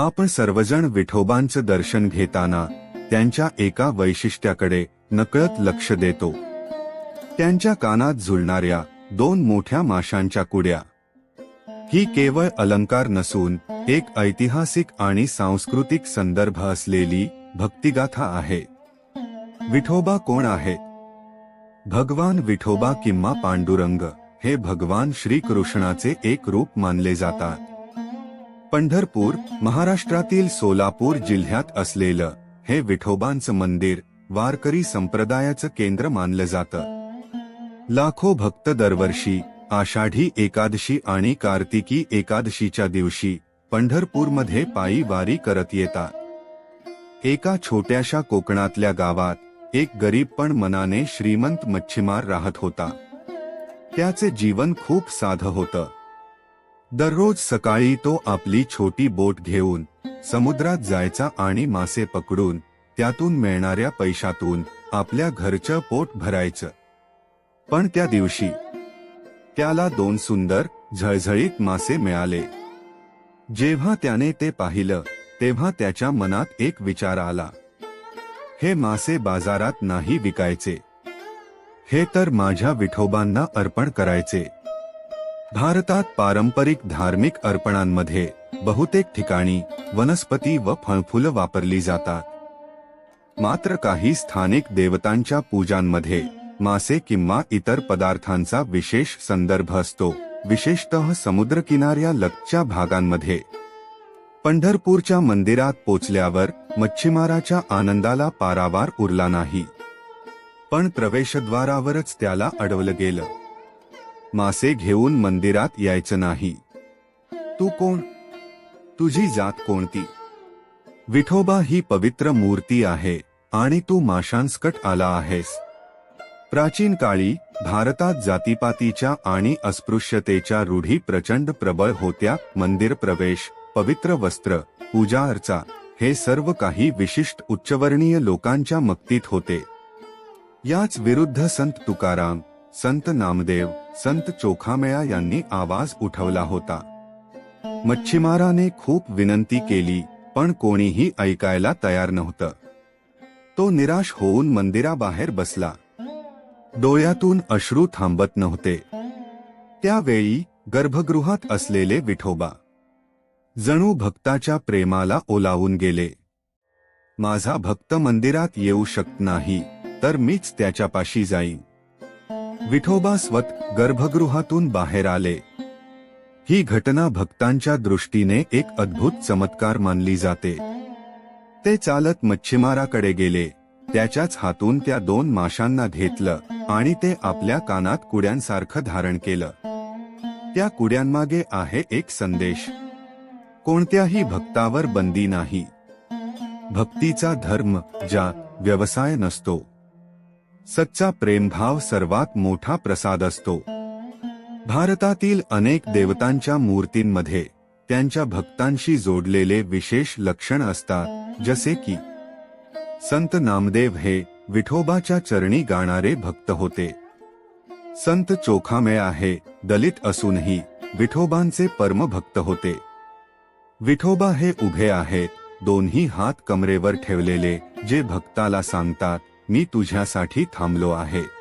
आपण सर्वजण विठोबांचं दर्शन घेताना त्यांच्या एका वैशिष्ट्याकडे नकळत लक्ष देतो. त्यांच्या कानात झुलणाऱ्या दोन मोठ्या माशांच्या कुड्या. ही केवळ अलंकार नसून एक ऐतिहासिक आणि सांस्कृतिक संदर्भ असलेली भक्तिगाथा आहे. विठोबा कोण आहे? भगवान विठोबा किंवा पांडुरंग हे भगवान श्रीकृष्णाचे एक रूप मानले जातात. पंढरपूर महाराष्ट्रातील सोलापूर जिल्ह्यात असलेलं हे विठोबांचं मंदिर वारकरी संप्रदायाचं केंद्र मानलं जातं. लाखो भक्त दरवर्षी आषाढी एकादशी आणि कार्तिकी एकादशीच्या दिवशी पंढरपूरमध्ये पायी वारी करत येतात. एका छोट्याशा कोकणातल्या गावात एक गरीब पण मनाने श्रीमंत मच्छीमार राहत होता. त्याचे जीवन खूप साधं होतं. दररोज सकाळी तो आपली छोटी बोट घेऊन समुद्रात जायचा आणि मासे पकडून त्यातून मिळणाऱ्या पैशातून आपल्या घरचं पोट भरायचं. पण त्या दिवशी त्याला दोन सुंदर झळझळीत मासे मिळाले. जेव्हा त्याने ते पाहिलं तेव्हा त्याच्या मनात एक विचार आला. हे मासे बाजारात नाही विकायचे. हे तर माझ्या विठोबांना अर्पण करायचे. भारतात पारंपरिक धार्मिक अर्पणांमध्ये बहुतेक ठिकाणी वनस्पती व फळफुलं वापरली जातात. मात्र काही स्थानिक देवतांच्या पूजांमध्ये मासे किंवा इतर पदार्थांचा विशेष संदर्भ असतो विशेषतः समुद्रकिनाऱ्या लगतच्या भागांमध्ये. पंढरपूरच्या मंदिरात पोचल्यावर मच्छीमाराच्या आनंदाला पारावार उरला नाही. पण प्रवेशद्वारावरच त्याला अडवलं गेलं. मासे घेऊन मंदिरात यायचं नाही. तू कोण? तुझी जात कोणती? विठोबा ही पवित्र मूर्ती आहे आणि तू माशांसकट आला आहेस. प्राचीन काळी भारतात जातीपातीच्या आणि अस्पृश्यतेच्या रूढी प्रचंड प्रबळ होत्या. मंदिर प्रवेश पवित्र वस्त्र पूजा अर्चा हे सर्व काही विशिष्ट उच्चवर्णीय लोकांच्या मक्तीत होते. याच विरुद्ध संत तुकाराम संत नामदेव संत चोखामेळा यांनी आवाज उठवला होता. मच्छीमाराने खूप विनंती केली पण कोणीही ऐकायला तयार नव्हतं. तो निराश होऊन मंदिराबाहेर बसला. डोळ्यातून अश्रू थांबत नव्हते. त्यावेळी गर्भगृहात असलेले विठोबा. जणू भक्ताच्या प्रेमाला ओलावून गेले. माझा भक्त मंदिरात येऊ शकत नाही तर मीच त्याच्यापाशी जाईन. विठोबा स्वत गर्भगृहातून बाहेर आले. ही घटना भक्तांच्या दृष्टीने एक अद्भुत चमत्कार मानली जाते. ते चालत मच्छीमाराकडे गेले. त्याच्याच हातून त्या दोन माशांना घेतलं आणि ते आपल्या कानात कुड्यांसारखं धारण केलं. त्या कुड्यांमागे आहे एक संदेश. कोणत्याही भक्तावर बंदी नाही. भक्तीचा धर्म ज्या व्यवसाय नसतो. सच्चा प्रेमभाव सर्वात मोठा प्रसाद असतो. भारतातील अनेक देवतांच्या मूर्तींमध्ये त्यांच्या भक्तांशी जोडलेले विशेष लक्षण असतात जसे की संत नामदेव हे विठोबाच्या चरणी गाणारे भक्त होते. संत चोखामे आहे दलित असूनही विठोबांचे परमभक्त होते. विठोबा हे उभे आहेत दोन्ही हात कमरेवर ठेवलेले जे भक्ताला सांगतात मी तुझ्यासाठी थांबलो आहे.